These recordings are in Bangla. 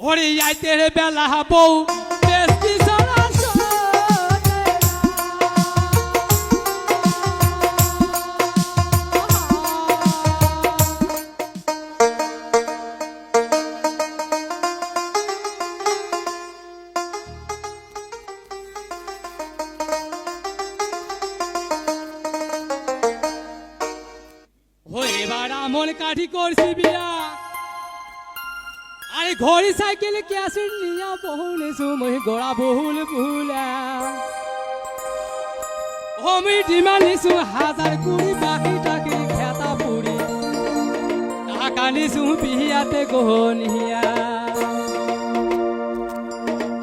ওরে আইতের বেলা বউ এবার আমন কাঠি করছি বিয়া। আই ঘড়ি সাইকেল ক্যাশ নিয়া বহুলে মই গোড়া বহুল ভুলা আমি ডিমানিসু হাজার কুড়ি, বাকি টাকি খেতা পুড়ি টাকা নিসু বিহিয়াতে গহনিয়া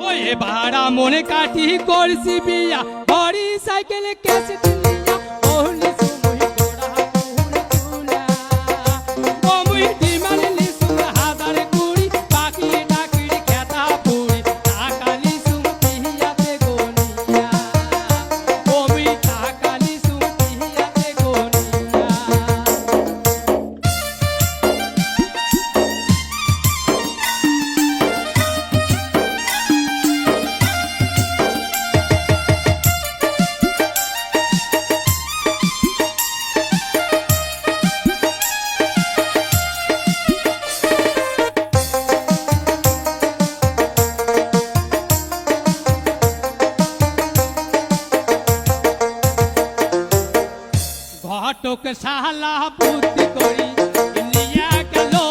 ওয়ে ভাড়া মনে কাটি করছি বিয়া, ঘড়ি সাইকেল ক্যাশ टोक साला पूती इंडिया का लो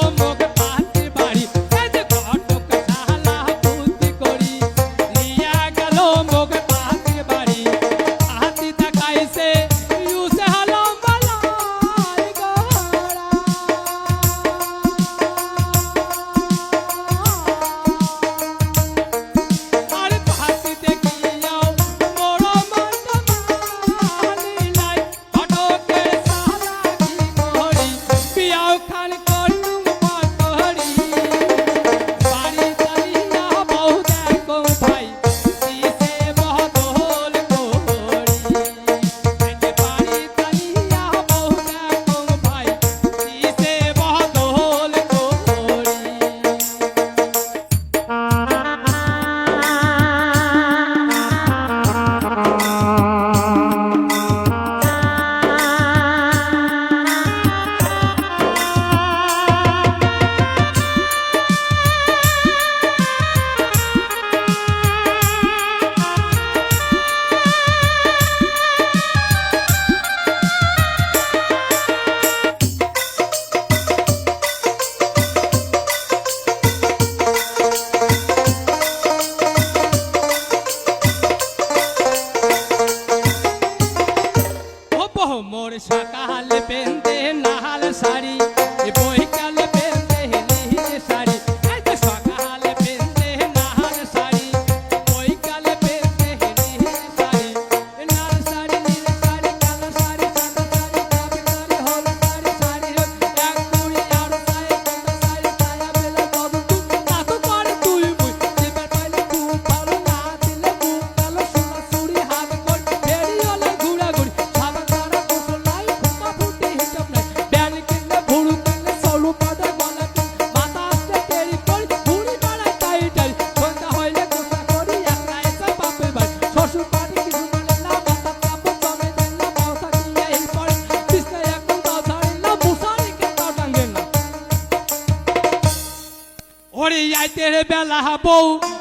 Maria. Ai, te rebelar, rabou.